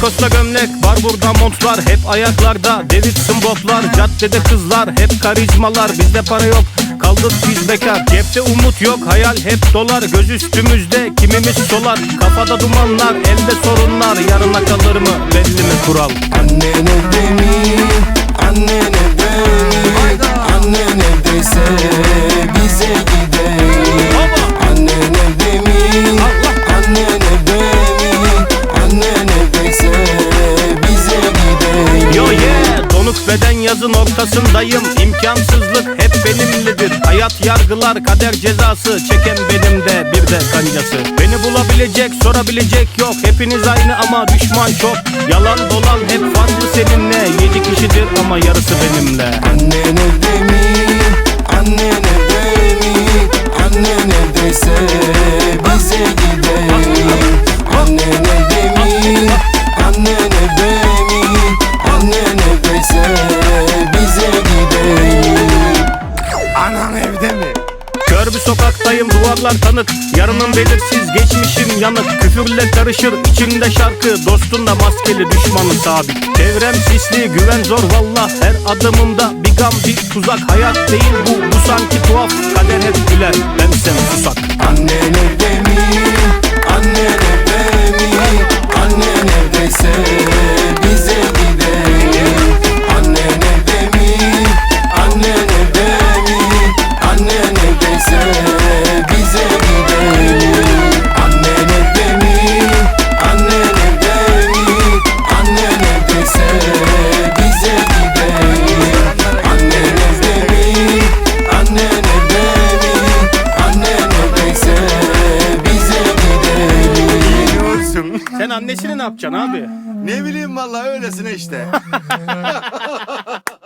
Lacoste gömlek var burada montlar Hep ayaklarda. Davidson botlar Caddede kızlar hep karizmalar. Bizde para yok kaldık biz bekar. Cepte umut yok hayal hep dolar. Göz üstümüzde kimimiz solar. Kafada dumanlar elde sorunlar. Yarına kalır mı? Belli mi kural? Annen evde mi? Annen evde mi? Annen evdeyse bize gidelim Baba! Annen evde mi? Allah. Beden yazın ortasındayım İmkansızlık hep benimledir. Hayat yargılar kader cezası Çeken benim de bir de kancası Beni bulabilecek sorabilecek yok. Hepiniz aynı ama düşman çok. Yalan dolan hep farklı seninle. Yedi kişidir ama yarısı benimle. Annen evde mi? Annen evde mi? Annen evdeyse bize gidelim sokaktayım duvarlar tanık. Yarının belirsiz geçmişim yanık. Küfürle karışır içimde şarkı. Dostun da maskeli düşmanı sabit. Çevrem sisli güven zor valla. Her adımımda bir gam bir tuzak. Hayat değil bu bu sanki tuhaf. Kader hep güler bensem susak. Annen evde Sen annesini ne yapacaksın abi? ne bileyim vallahi öylesine işte.